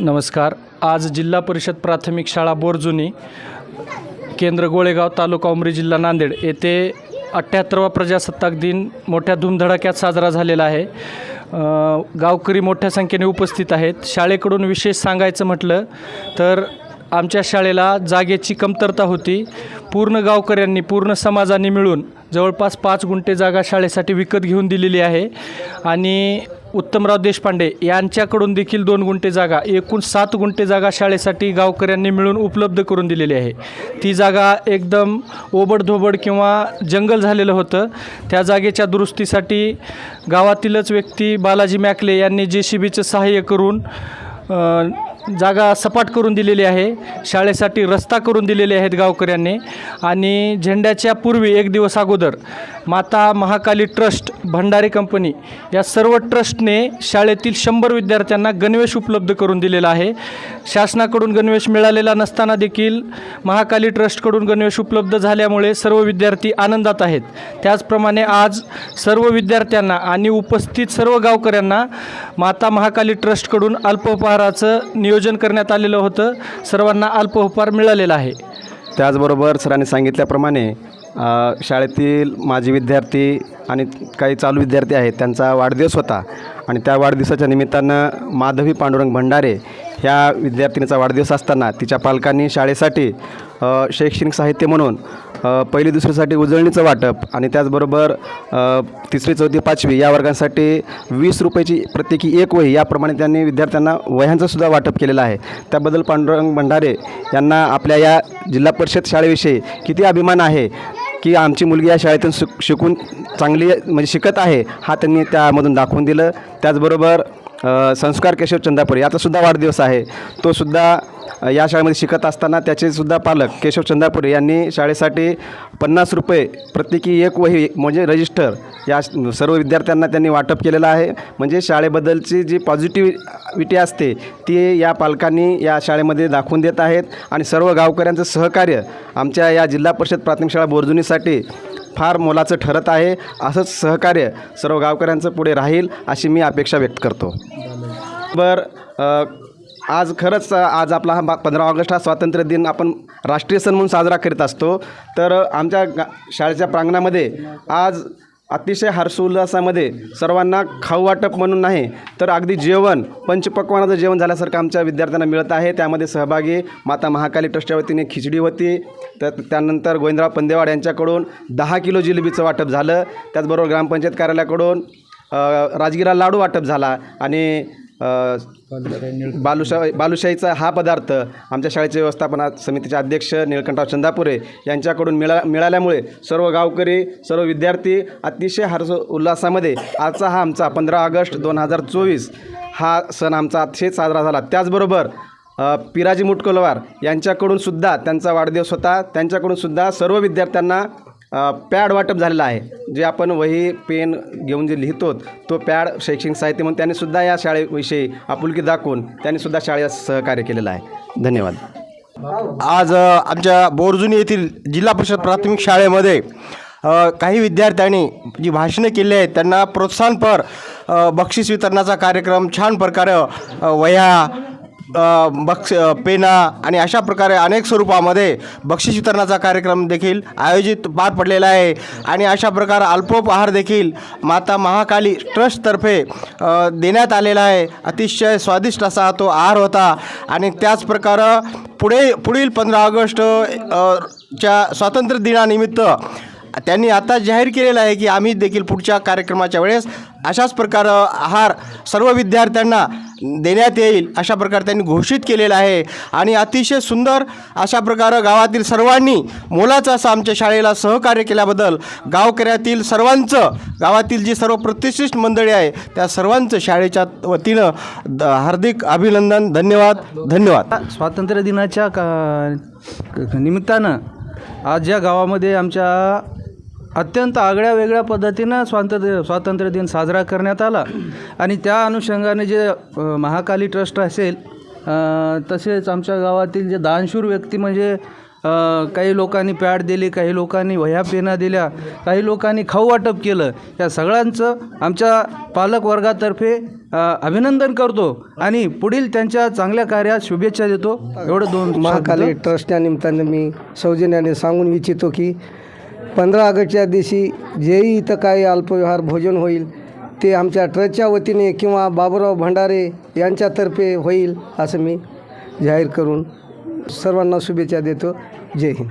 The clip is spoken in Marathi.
नमस्कार. आज जिल्हा परिषद प्राथमिक शाळा बोरजुनी केंद्र गोळेगाव तालुका उमरी जिल्हा नांदेड येथे अठ्ठ्याहत्तरवा प्रजासत्ताक दिन मोठ्या धूमधडाक्यात साजरा झालेला आहे. गावकरी मोठ्या संख्येने उपस्थित आहेत. शाळेकडून विशेष सांगायचं म्हटलं तर आमच्या शाळेला जागेची कमतरता होती. पूर्ण गावकऱ्यांनी पूर्ण समाजाने मिळून जवळपास पाच गुंठे जागा शाळेसाठी विकत घेऊन दिलेली आहे. आणि उत्तमराव देशपांडे यांच्याकडून देखील दोन गुंठे जागा एकूण सात गुंठे जागा शाळेसाठी गावकऱ्यांनी मिळून उपलब्ध करून दिलेली आहे. ती जागा एकदम ओबडधोबड किंवा जंगल झालेलं होतं. त्या जागेच्या दुरुस्तीसाठी गावातीलच व्यक्ती बालाजी मॅकले यांनी जे सी बीचं सहाय्य करून जागा सपाट करून दिलेली आहे. शाळेसाठी रस्ता करून दिलेले आहेत गावकऱ्यांनी. आणि झेंड्याच्या पूर्वी एक दिवस अगोदर माता महाकाली ट्रस्ट भंडारी कंपनी या सर्व ट्रस्टने शाळेतील शंभर विद्यार्थ्यांना गणवेश उपलब्ध करून दिलेला आहे. शासनाकडून गणवेश मिळालेला नसताना देखील महाकाली ट्रस्टकडून गणवेश उपलब्ध झाल्यामुळे सर्व विद्यार्थी आनंदात आहेत. त्याचप्रमाणे आज सर्व विद्यार्थ्यांना आणि उपस्थित सर्व गावकऱ्यांना माता महाकाली ट्रस्टकडून अल्पोपहाराचं नियोजन करण्यात आलेलं होतं. सर्वांना अल्पोपहार मिळालेला आहे. त्याचबरोबर सरांनी सांगितल्याप्रमाणे शाळेतील माजी विद्यार्थी आणि काही चालू विद्यार्थी आहेत त्यांचा वाढदिवस होता. आणि त्या वाढदिवसाच्या निमित्तानं माधवी पांडुरंग भंडारे ह्या विद्यार्थिनीचा वाढदिवस असताना तिच्या पालकांनी शाळेसाठी शैक्षणिक साहित्य म्हणून पहिली दुसरीसाठी उजळणीचं वाटप आणि त्याचबरोबर तिसरी चौथी पाचवी या वर्गांसाठी वीस रुपयाची प्रत्येकी एक वही याप्रमाणे त्यांनी विद्यार्थ्यांना वह्यांचंसुद्धा वाटप केलेलं आहे. त्याबद्दल पांडुरंग भंडारे यांना आपल्या या जिल्हा परिषद शाळेविषयी किती अभिमान आहे की आमची मुलगी या शाळेतून शिक शिकून चांगली म्हणजे शिकत आहे हा त्यांनी त्यामधून दाखवून दिलं. त्याचबरोबर संस्कार केशव चंदापुरे याचासुद्धा वाढदिवस आहे. तो सुद्धा या शाळेमध्ये शिकत असताना त्याचे सुद्धा पालक केशव चंदापुरे यांनी शाळेसाठी पन्नास रुपये प्रत्येकी एक वही म्हणजे रजिस्टर या सर्व विद्यार्थ्यांना त्यांनी वाटप केलेलं आहे. म्हणजे शाळेबद्दलची जी पॉझिटिव्हिटी असते ती या पालकांनी या शाळेमध्ये दाखवून देत आहेत. आणि सर्व गावकऱ्यांचं सहकार्य आमच्या या जिल्हा परिषद प्राथमिक शाळा बोरजुनीसाठी फार मोलाचं ठरत आहे. असंच सहकार्य सर्व गावकऱ्यांचं पुढे राहील अशी मी अपेक्षा व्यक्त करतो. बर आज खरंच आज आपला हा पंधरा ऑगस्ट हा स्वातंत्र्य दिन आपण राष्ट्रीय सण म्हणून साजरा करीत असतो. तर आमच्या गा शाळेच्या प्रांगणामध्ये आज अतिशय हर्षोल्लासामध्ये सर्वांना खाऊ वाटप म्हणून नाही तर अगदी जेवण पंचपक्वानाचं जेवण झाल्यासारखं आमच्या विद्यार्थ्यांना मिळत आहे. त्यामध्ये सहभागी माता महाकाली ट्रस्टच्या वतीने खिचडी होती. तर त्यानंतर गोविंदराव पंदेवाड यांच्याकडून दहा किलो जिलेबीचं वाटप झालं. त्याचबरोबर ग्रामपंचायत कार्यालयाकडून राजगिरा लाडू वाटप झाला. आणि बालुशाही बालुशा बालुशाहीचा हा पदार्थ आमच्या शाळेचे व्यवस्थापना समितीचे अध्यक्ष निळकंठराव चंदापुरे यांच्याकडून मिळा मिळाल्यामुळे सर्व गावकरी सर्व विद्यार्थी अतिशय हर्ष उल्हासामध्ये आजचा हा आमचा पंधरा ऑगस्ट दोन हजार चोवीस हा सण आमचा अतिशय साजरा झाला. त्याचबरोबर पिराजी मुटकोलवार यांच्याकडून सुद्धा त्यांचा वाढदिवस होता. त्यांच्याकडून सुद्धा सर्व विद्यार्थ्यांना पॅड वाटप झालेलं आहे. जे आपण वही पेन घेऊन जे लिहितो तो पॅड शैक्षणिक साहित्य म्हणून त्यांनी सुद्धा या शाळेविषयी आपुलकी दाखवून त्यांनी सुद्धा शाळेला सहकार्य केलेलं आहे. धन्यवाद. आज आमच्या बोरजुनी येथील जिल्हा परिषद प्राथमिक शाळेमध्ये काही विद्यार्थ्यांनी जी भाषणं केली आहेत त्यांना प्रोत्साहनपर बक्षीस वितरणाचा कार्यक्रम छान प्रकारे वह्या बक्ष पेना आणि अशा प्रकारे अनेक स्वरूपामध्ये बक्षीस वितरणाचा कार्यक्रम देखील आयोजित पार पडलेला आहे. आणि अशा प्रकारे अल्पोपहार देखील माता महाकाली ट्रस्टतर्फे देण्यात आलेला आहे. अतिशय स्वादिष्ट असा तो आहार होता. आणि त्याच प्रकारे पुढे पुढील पंधरा ऑगस्ट च्या स्वातंत्र्य दिनानिमित्त त्यांनी आता जाहीर केलेलं आहे की आम्ही देखील पुढच्या कार्यक्रमाच्या वेळेस अशाच प्रकार आहार सर्व विद्यार्थ्यांना देण्यात येईल अशा प्रकारे त्यांनी घोषित केलेलं आहे. आणि अतिशय सुंदर अशा प्रकारे गावातील सर्वांनी मोलाचं असं आमच्या शाळेला सहकार्य केल्याबद्दल गावकऱ्यातील सर्वांचं गावातील जी सर्व प्रतिष्ठित मंडळी आहे त्या सर्वांचं शाळेच्या वतीनं द- हार्दिक अभिनंदन धन्यवाद धन्यवाद. स्वातंत्र्य दिनाच्या का निमित्तानं आज या गावामध्ये आमच्या अत्यंत आगळ्या वेगळ्या पद्धतीनं स्वातंत्र्य स्वातंत्र्य दिन साजरा करण्यात आला. आणि त्या अनुषंगाने जे महाकाली ट्रस्ट असेल तसेच आमच्या गावातील जे दानशूर व्यक्ती म्हणजे काही लोकांनी पॅड दिली काही लोकांनी वह्या पेना दिल्या काही लोकांनी खाऊ वाटप केलं या सगळ्यांचं आमच्या पालक वर्गातर्फे अ, अभिनंदन करतो. आणि पुढील त्यांच्या चांगल्या कार्यात शुभेच्छा देतो. एवढं दोन महाकाली. ट्रस्टच्या निमित्तानं मी सौजन्याने सांगून इच्छितो की पंधरा ऑगस्टच्या दिवशी जेही इथं काही अल्पविहार भोजन होईल ते आमच्या ट्रस्टच्या वतीने किंवा बाबुराव भंडारे यांच्यातर्फे होईल असं मी जाहीर करून सर्वांना शुभेच्छा देतो. जय हिंद.